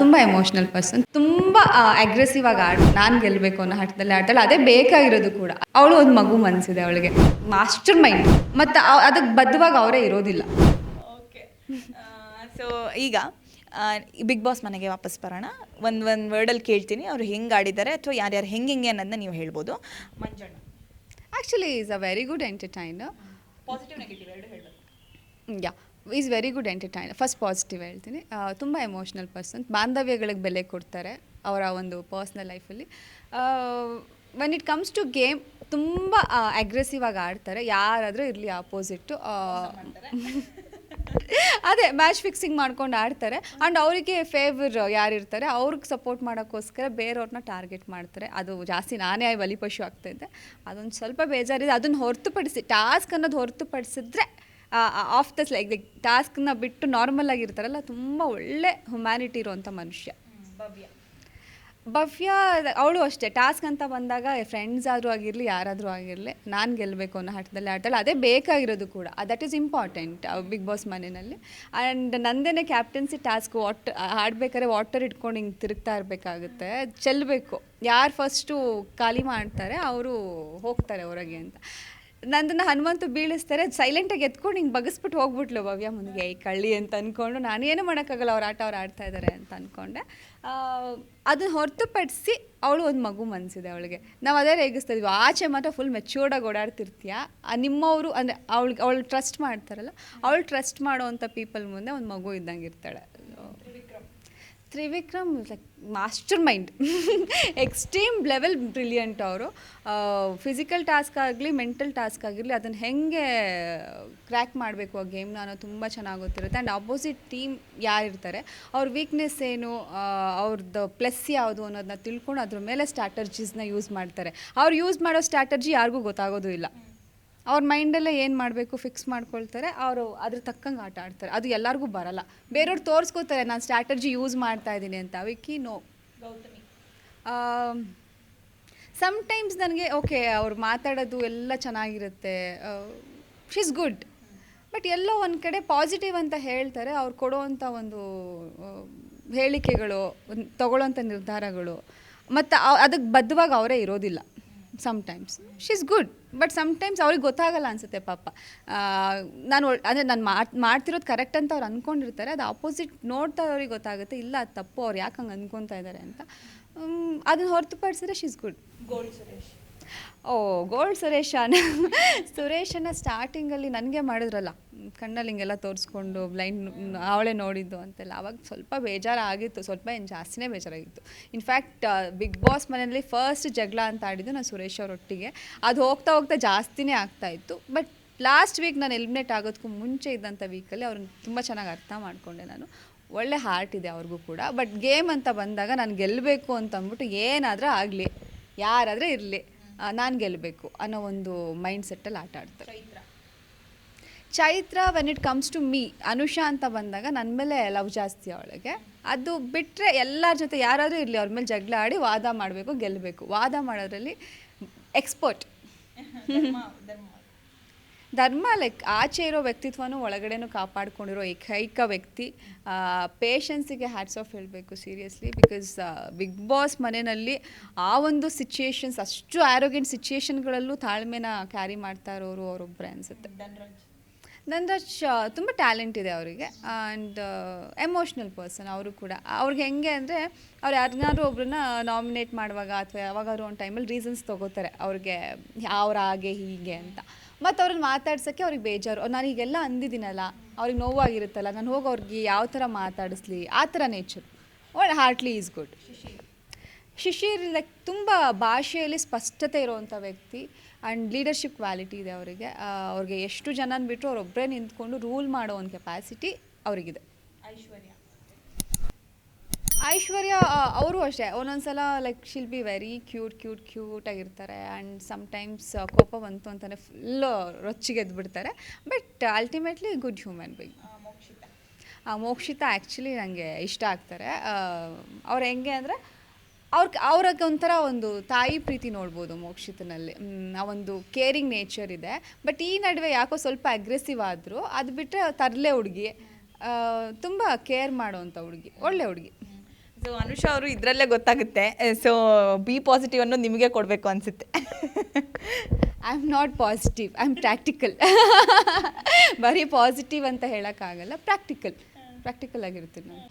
ತುಂಬ emotional person ತುಂಬ aggressive ಆಗಿ ಆಡ್ ನಾನು ಗೆಲ್ಲಬೇಕು ಅನ್ನೋ ಹಠದಲ್ಲಿ ಆಡ್ತಾಳೆ. ಅದೇ ಬೇಕಾಗಿರೋದು ಕೂಡ. ಅವಳು ಒಂದು ಮಗು ಮನಸ್ಸಿದೆ ಅವಳಿಗೆ. ಮಾಸ್ಟರ್ ಮೈಂಡ್ ಮತ್ತು ಅದಕ್ಕೆ ಬದ್ಧವಾಗಿ ಅವರೇ ಇರೋದಿಲ್ಲ. ಓಕೆ ಸೊ ಈಗ ಬಿಗ್ ಬಾಸ್ ಮನೆಗೆ ವಾಪಸ್ ಬರೋಣ. ಒಂದು ಒಂದು ವರ್ಡಲ್ಲಿ ಕೇಳ್ತೀನಿ. ಅವರು ಹೆಂಗೆ ಆಡಿದ್ದಾರೆ ಅಥವಾ ಯಾರ್ಯಾರು ಹೆಂಗೆ ಹೆಂಗೆ ಅನ್ನೋದನ್ನ ನೀವು ಹೇಳ್ಬೋದು. Manjanna. Actually is a very good entertainer positive negative ಎರಡು ಹೇಳಬೇಕು. Yeah is very good entertainer first positive ಹೇಳ್ತೀನಿ. ತುಂಬ ಎಮೋಷ್ನಲ್ ಪರ್ಸನ್. ಬಾಂಧವ್ಯಗಳಿಗೆ ಬೆಲೆ ಕೊಡ್ತಾರೆ ಅವರ ಒಂದು ಪರ್ಸ್ನಲ್ ಲೈಫಲ್ಲಿ. When it comes to game ತುಂಬ ಅಗ್ರೆಸಿವ್ ಆಗಿ ಆಡ್ತಾರೆ. ಯಾರಾದರೂ ಇರಲಿ ಆಪೋಸಿಟ್ಟು ಅದೇ ಮ್ಯಾಚ್ ಫಿಕ್ಸಿಂಗ್ ಮಾಡ್ಕೊಂಡು ಆಡ್ತಾರೆ. ಆ್ಯಂಡ್ ಅವರಿಗೆ ಫೇವರ್ ಯಾರಿರ್ತಾರೆ ಅವ್ರಿಗೆ ಸಪೋರ್ಟ್ ಮಾಡೋಕ್ಕೋಸ್ಕರ ಬೇರೆಯವ್ರನ್ನ ಟಾರ್ಗೆಟ್ ಮಾಡ್ತಾರೆ. ಅದು ಜಾಸ್ತಿ ನಾನೇ ಬಲಿಪಶು ಆಗ್ತಾಯಿದ್ದೆ ಅದೊಂದು ಸ್ವಲ್ಪ ಬೇಜಾರಿದೆ. ಅದನ್ನು ಹೊರತುಪಡಿಸಿ ಟಾಸ್ಕ್ ಅನ್ನೋದು ಹೊರತುಪಡಿಸಿದ್ರೆ ಆಫ್ ದಸ್ ಲೈಕ್ ಲೈಕ್ ಟಾಸ್ಕ್ನ ಬಿಟ್ಟು ನಾರ್ಮಲ್ ಆಗಿರ್ತಾರಲ್ಲ ತುಂಬ ಒಳ್ಳೆ ಹ್ಯುಮ್ಯಾನಿಟಿ ಇರುವಂಥ ಮನುಷ್ಯ. ಭವ್ಯ. ಭವ್ಯ ಅವಳು ಅಷ್ಟೇ. ಟಾಸ್ಕ್ ಅಂತ ಬಂದಾಗ ಫ್ರೆಂಡ್ಸ್ ಆದರೂ ಆಗಿರಲಿ ಯಾರಾದರೂ ಆಗಿರಲಿ ನಾನು ಗೆಲ್ಲಬೇಕು ಅನ್ನೋ ಹಠದಲ್ಲಿ ಆಡ್ತಾಳೆ. ಅದೇ ಬೇಕಾಗಿರೋದು ಕೂಡ. That is important Bigg Boss ಮನೆಯಲ್ಲಿ. ಆ್ಯಂಡ್ ನಂದೇನೆ ಕ್ಯಾಪ್ಟನ್ಸಿ ಟಾಸ್ಕ್ ವಾಟ್ ಆಡ್ಬೇಕಾದ್ರೆ ವಾಟರ್ ಇಟ್ಕೊಂಡು ಹಿಂಗೆ ತಿರುಗ್ತಾ ಇರಬೇಕಾಗುತ್ತೆ. ಚೆಲ್ಲಬೇಕು ಯಾರು ಫಸ್ಟು ಖಾಲಿ ಮಾಡ್ತಾರೆ ಅವರು ಹೋಗ್ತಾರೆ ಹೊರಗೆ ಅಂತ. ನಂದನ್ನು ಹನುಮಂತು ಬೀಳಿಸ್ತಾರೆ ಸೈಲೆಂಟಾಗಿ ಎತ್ಕೊಂಡು ಹಿಂಗೆ ಬಗಸ್ಬಿಟ್ಟು ಹೋಗ್ಬಿಟ್ಲು ಭವ್ಯ ಮುಂದೆ ಈ ಕಳ್ಳಿ ಅಂತ ಅಂದ್ಕೊಂಡು ನಾನು ಏನು ಮಾಡೋಕ್ಕಾಗಲ್ಲ, ಅವ್ರ ಆಟ ಅವ್ರು ಆಡ್ತಾ ಇದ್ದಾರೆ ಅಂತ ಅಂದ್ಕೊಂಡೆ ಅದನ್ನು ಹೊರತುಪಡಿಸಿ ಅವಳು ಒಂದು ಮಗು ಮನಸ್ಸಿದೆ ಅವಳಿಗೆ. ನಾವು ಅದೇ ರೇಗಿಸ್ತಾ ಇದ್ವಿ. ಆಚೆ ಮಾತ್ರ ಫುಲ್ ಮೆಚ್ಯೂರ್ಡಾಗಿ ಓಡಾಡ್ತಿರ್ತೀಯ? ನಿಮ್ಮವರು ಅಂದರೆ ಅವಳಿಗೆ, ಅವಳು ಟ್ರಸ್ಟ್ ಮಾಡ್ತಾರಲ್ಲ, ಅವಳು ಟ್ರಸ್ಟ್ ಮಾಡೋವಂಥ ಪೀಪಲ್ ಮುಂದೆ ಒಂದು ಮಗು ಇದ್ದಂಗೆ ಇರ್ತಾಳೆ. Trivikram like master mind extreme level brilliant ಅವರು. ಫಿಸಿಕಲ್ ಟಾಸ್ಕ್ ಆಗಲಿ ಮೆಂಟಲ್ ಟಾಸ್ಕ್ ಆಗಿರಲಿ, ಅದನ್ನು ಹೆಂಗೆ ಕ್ರ್ಯಾಕ್ ಮಾಡಬೇಕು ಆ ಗೇಮ್ನ ಅನ್ನೋದು ತುಂಬ ಚೆನ್ನಾಗಿ ಗೊತ್ತಿರುತ್ತೆ ಆ್ಯಂಡ್ ಅಪೋಸಿಟ್ ಟೀಮ್ ಯಾರಿರ್ತಾರೆ ಅವ್ರ ವೀಕ್ನೆಸ್ ಏನು ಅವ್ರದ್ದು ಪ್ಲಸ್ ಯಾವುದು ಅನ್ನೋದನ್ನ ತಿಳ್ಕೊಂಡು ಅದ್ರ ಮೇಲೆ ಸ್ಟ್ರಾಟರ್ಜೀಸ್ನ ಯೂಸ್ ಮಾಡ್ತಾರೆ. ಅವ್ರು ಯೂಸ್ ಮಾಡೋ ಸ್ಟ್ರಾಟರ್ಜಿ ಯಾರಿಗೂ ಗೊತ್ತಾಗೋದು ಇಲ್ಲ. ಅವ್ರ ಮೈಂಡಲ್ಲೇ ಏನು ಮಾಡಬೇಕು ಫಿಕ್ಸ್ ಮಾಡ್ಕೊಳ್ತಾರೆ ಅವರು ಅದ್ರ ತಕ್ಕಂಗೆ ಆಟ ಆಡ್ತಾರೆ. ಅದು ಎಲ್ಲರಿಗೂ ಬರಲ್ಲ. ಬೇರೆಯವ್ರು ತೋರಿಸ್ಕೋತಾರೆ ನಾನು ಸ್ಟ್ರಾಟಜಿ ಯೂಸ್ ಮಾಡ್ತಾ ಇದ್ದೀನಿ ಅಂತ. ವಿಕ್ಕಿ ನೋ ಸಮ್ಟೈಮ್ಸ್ ನನಗೆ ಓಕೆ ಅವ್ರು ಮಾತಾಡೋದು ಎಲ್ಲ ಚೆನ್ನಾಗಿರುತ್ತೆ. ಶೀಸ್ ಗುಡ್ ಬಟ್ ಎಲ್ಲೋ ಒಂದು ಕಡೆ ಪಾಸಿಟಿವ್ ಅಂತ ಹೇಳ್ತಾರೆ ಅವ್ರು ಕೊಡೋವಂಥ ಒಂದು ಹೇಳಿಕೆಗಳು ತಗೊಳ್ಳೋಂಥ ನಿರ್ಧಾರಗಳು. ಮತ್ತು ಅದಕ್ಕೆ ಬದ್ಧವಾಗಿ ಅವರೇ ಇರೋದಿಲ್ಲ. Sometimes is good but sometimes ಅವ್ರಿಗೆ ಗೊತ್ತಾಗಲ್ಲ ಅನಿಸುತ್ತೆ ಪಾಪ. ನಾನು ಅಂದರೆ ನಾನು ಮಾಡ್, ಮಾಡ್ತಿರೋದು ಕರೆಕ್ಟ್ ಅಂತ ಅವ್ರು ಅಂದ್ಕೊಂಡಿರ್ತಾರೆ ಅದು ಆಪೋಸಿಟ್ ನೋಡ್ತಾ ಅವ್ರಿಗೆ ಗೊತ್ತಾಗುತ್ತೆ, ಇಲ್ಲ ಅದು ತಪ್ಪು, ಅವ್ರು ಯಾಕೆ ಹಂಗೆ ಅಂದ್ಕೊತಾ ಇದ್ದಾರೆ ಅಂತ. ಅದನ್ನು ಹೊರತುಪಡಿಸಿದ್ರೆ ಶೀಸ್ ಗುಡ್ ಗೋಲ್ಡ್ ಸುರೇಶ್. ಓ ಗೋಲ್ಡ್ ಸುರೇಶನ. ಸುರೇಶನ ಸ್ಟಾರ್ಟಿಂಗಲ್ಲಿ ನನಗೆ ಮಾಡಿದ್ರಲ್ಲ. ಕಣ್ಣಲ್ಲಿ ಹಿಂಗೆಲ್ಲ ತೋರಿಸ್ಕೊಂಡು ಬ್ಲೈಂಡ್ ಅವಳೆ ನೋಡಿದ್ದು ಅಂತೆಲ್ಲ. ಅವಾಗ ಸ್ವಲ್ಪ ಬೇಜಾರಾಗಿತ್ತು. ಸ್ವಲ್ಪ ಏನು ಜಾಸ್ತಿನೇ ಬೇಜಾರಾಗಿತ್ತು. ಇನ್ಫ್ಯಾಕ್ಟ್ ಬಿಗ್ ಬಾಸ್ ಮನೆಯಲ್ಲಿ ಫಸ್ಟ್ ಜಗಳ ಅಂತ ಆಡಿದ್ದು ನಾನು ಸುರೇಶ್ ಅವರೊಟ್ಟಿಗೆ. ಅದು ಹೋಗ್ತಾ ಹೋಗ್ತಾ ಜಾಸ್ತಿನೇ ಆಗ್ತಾ ಇತ್ತು. ಬಟ್ ಲಾಸ್ಟ್ ವೀಕ್ ನಾನು ಎಲಿಮಿನೇಟ್ ಆಗೋದಕ್ಕೂ ಮುಂಚೆ ಇದ್ದಂಥ ವೀಕಲ್ಲಿ ಅವ್ರನ್ನ ತುಂಬ ಚೆನ್ನಾಗಿ ಅರ್ಥ ಮಾಡಿಕೊಂಡೆ ನಾನು. ಒಳ್ಳೆ ಹಾರ್ಟ್ ಇದೆ ಅವ್ರಿಗೂ ಕೂಡ. ಬಟ್ ಗೇಮ್ ಅಂತ ಬಂದಾಗ ನಾನು ಗೆಲ್ಲಬೇಕು ಅಂತ ಅಂದ್ಬಿಟ್ಟು ಏನಾದರೂ ಆಗಲಿ. ಯಾರಾದರೂ ಇರಲಿ. ನಾನು ಗೆಲ್ಲಬೇಕು ಅನ್ನೋ ಒಂದು ಮೈಂಡ್ ಸೆಟ್ಟಲ್ಲಿ ಆಟ ಆಡ್ತಾರೆ. Chaitra. Chaitra when it comes to me Anusha ಅಂತ ಬಂದಾಗ ನನ್ನ ಮೇಲೆ ಲವ್ ಜಾಸ್ತಿ ಅವಳಿಗೆ. ಅದು ಬಿಟ್ಟರೆ ಎಲ್ಲರ ಜೊತೆ ಯಾರಾದರೂ ಇರಲಿ ಅವ್ರ ಮೇಲೆ ಜಗಳ ಆಡಿ ವಾದ ಮಾಡಬೇಕು ಗೆಲ್ಲಬೇಕು ವಾದ ಮಾಡೋದ್ರಲ್ಲಿ ಎಕ್ಸ್ಪರ್ಟ್ ಧರ್ಮ ಲೈಕ್ ಆಚೆ ಇರೋ ವ್ಯಕ್ತಿತ್ವನೂ ಒಳಗಡೆನೂ ಕಾಪಾಡ್ಕೊಂಡಿರೋ ಏಕೈಕ ವ್ಯಕ್ತಿ ಪೇಷನ್ಸಿಗೆ ಹ್ಯಾಟ್ಸ್ ಆಫ್ ಹೇಳಬೇಕು ಸೀರಿಯಸ್ಲಿ ಬಿಕಾಸ್ ಬಿಗ್ ಬಾಸ್ ಮನೆಯಲ್ಲಿ ಆ ಒಂದು ಸಿಚುಯೇಷನ್ಸ್ ಅಷ್ಟು ಆರೋಗ್ಯ ಸಿಚುಯೇಷನ್ಗಳಲ್ಲೂ ತಾಳ್ಮೆನ ಕ್ಯಾರಿ ಮಾಡ್ತಾ ಇರೋರು ಅವರೊಬ್ಬರೇ ಅನಿಸುತ್ತೆ. ಧನ್ರಾಜ್ ತುಂಬ ಟ್ಯಾಲೆಂಟ್ ಇದೆ ಅವರಿಗೆ. ಆ್ಯಂಡ್ ಎಮೋಷ್ನಲ್ ಪರ್ಸನ್ ಅವರು ಕೂಡ. ಅವ್ರಿಗೆ ಹೆಂಗೆ ಅಂದರೆ ಅವ್ರು ಯಾರನ್ನಾದ್ರೂ ಒಬ್ಬರನ್ನ ನಾಮಿನೇಟ್ ಮಾಡುವಾಗ ಅಥವಾ ಯಾವಾಗಾದ್ರೂ ಒಂದು ಟೈಮಲ್ಲಿ ರೀಸನ್ಸ್ ತೊಗೋತಾರೆ. ಅವ್ರಿಗೆ ಅವ್ರ ಹಾಗೆ ಹೀಗೆ ಅಂತ. ಮತ್ತು ಅವ್ರನ್ನ ಮಾತಾಡ್ಸೋಕ್ಕೆ ಅವ್ರಿಗೆ ಬೇಜಾರು. ನಾನು ಹೀಗೆಲ್ಲ ಅಂದಿದ್ದೀನಲ್ಲ ಅವ್ರಿಗೆ ನೋವಾಗಿರುತ್ತಲ್ಲ ನಾನು ಹೋಗಿ ಅವ್ರಿಗೆ ಯಾವ ಥರ ಮಾತಾಡಿಸ್ಲಿ ಆ ಥರ ನೇಚರ್ ಒಳ್ಳೆ heartly is good Shishir. Like ತುಂಬ ಭಾಷೆಯಲ್ಲಿ ಸ್ಪಷ್ಟತೆ ಇರುವಂಥ ವ್ಯಕ್ತಿ. ಆ್ಯಂಡ್ ಲೀಡರ್ಶಿಪ್ ಕ್ವಾಲಿಟಿ ಇದೆ ಅವರಿಗೆ. ಅವ್ರಿಗೆ ಎಷ್ಟು ಜನನ ಬಿಟ್ಟರು ಅವರೊಬ್ಬರೇ ನಿಂತ್ಕೊಂಡು ರೂಲ್ ಮಾಡೋ ಒಂದು ಕೆಪಾಸಿಟಿ ಅವರಿಗಿದೆ. ಐಶ್ವರ್ಯ. ಐಶ್ವರ್ಯ ಅವರು ಅಷ್ಟೇ. ಒಂದೊಂದ್ಸಲ like she'll be very cute cute cute ಆಗಿರ್ತಾರೆ. ಆ್ಯಂಡ್ ಸಮ್ಟೈಮ್ಸ್ ಕೋಪ ಬಂತು ಅಂತಲೇ ಫುಲ್ಲು ರೊಚ್ಚಿಗೆ ಎದ್ಬಿಡ್ತಾರೆ. But ultimately good human being Mokshitha. Actually ನನಗೆ ಇಷ್ಟ ಆಗ್ತಾರೆ. ಅವ್ರು ಹೆಂಗೆ ಅಂದರೆ ಅವ್ರ ಅವ್ರಿಗೆ ಒಂಥರ ಒಂದು ತಾಯಿ ಪ್ರೀತಿ ನೋಡ್ಬೋದು ಮೋಕ್ಷಿತನಲ್ಲಿ. ಆ ಒಂದು ಕೇರಿಂಗ್ ನೇಚರ್ ಇದೆ. ಬಟ್ ಈ ನಡುವೆ ಯಾಕೋ ಸ್ವಲ್ಪ ಅಗ್ರೆಸಿವ್ ಆದರೂ ಅದು ಬಿಟ್ಟರೆ ತರಲೆ ಹುಡುಗಿ ತುಂಬ ಕೇರ್ ಮಾಡುವಂಥ ಹುಡುಗಿ ಒಳ್ಳೆ ಹುಡುಗಿ. ಸೊ ಅನುಷಾ ಅವರು ಇದರಲ್ಲೇ ಗೊತ್ತಾಗುತ್ತೆ. ಸೊ ಬಿ ಪಾಸಿಟಿವ್ ಅನ್ನೋ ನಿಮಗೆ ಕೊಡಬೇಕು ಅನಿಸುತ್ತೆ. I am not positive I am practical ಬರೀ ಪಾಸಿಟಿವ್ ಅಂತ ಹೇಳೋಕ್ಕಾಗಲ್ಲ ಪ್ರಾಕ್ಟಿಕಲ್ ಪ್ರಾಕ್ಟಿಕಲ್ ಆಗಿರ್ತೀನಿ ನಾನು.